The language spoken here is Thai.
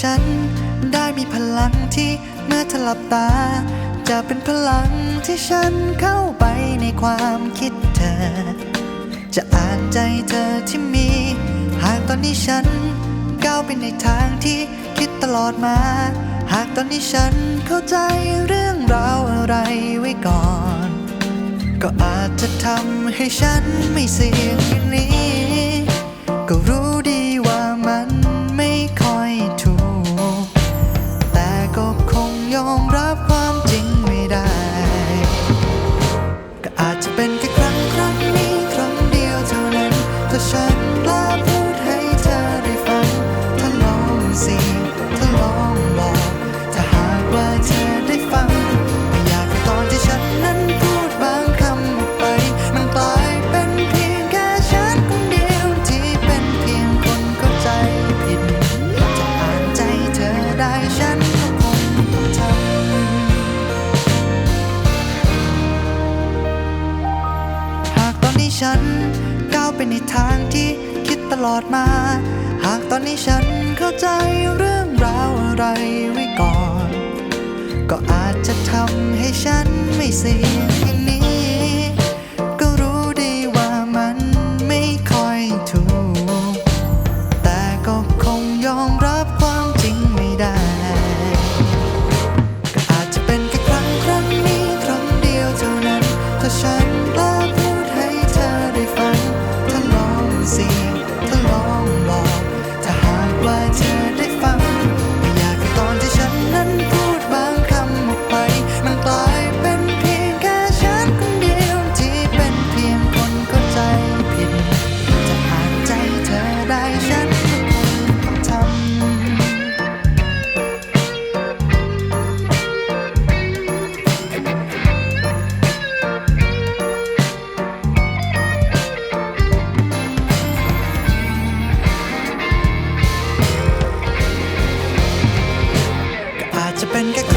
ฉัน ได้มีพลังที่เมื่อเธอหลับตา จะเป็นพลังที่ฉันเข้าไปในความคิดเธอ จะอ่านใจเธอที่มี หากตอนนี้ฉันก้าวไปในทางที่คิดตลอดมา หากตอนนี้ฉันเข้าใจเรื่องราวอะไรไว้ก่อน ก็อาจจะทำให้ฉันไม่เสี่ยงอย่างนี้ ก็รู้ คง ฉัน ก้าวไปในทางที่คิดตลอดมา หากตอนนี้ฉันเข้าใจเรื่องราวอะไรไว้ก่อน ก็อาจจะทำให้ฉันไม่เสีย catch be.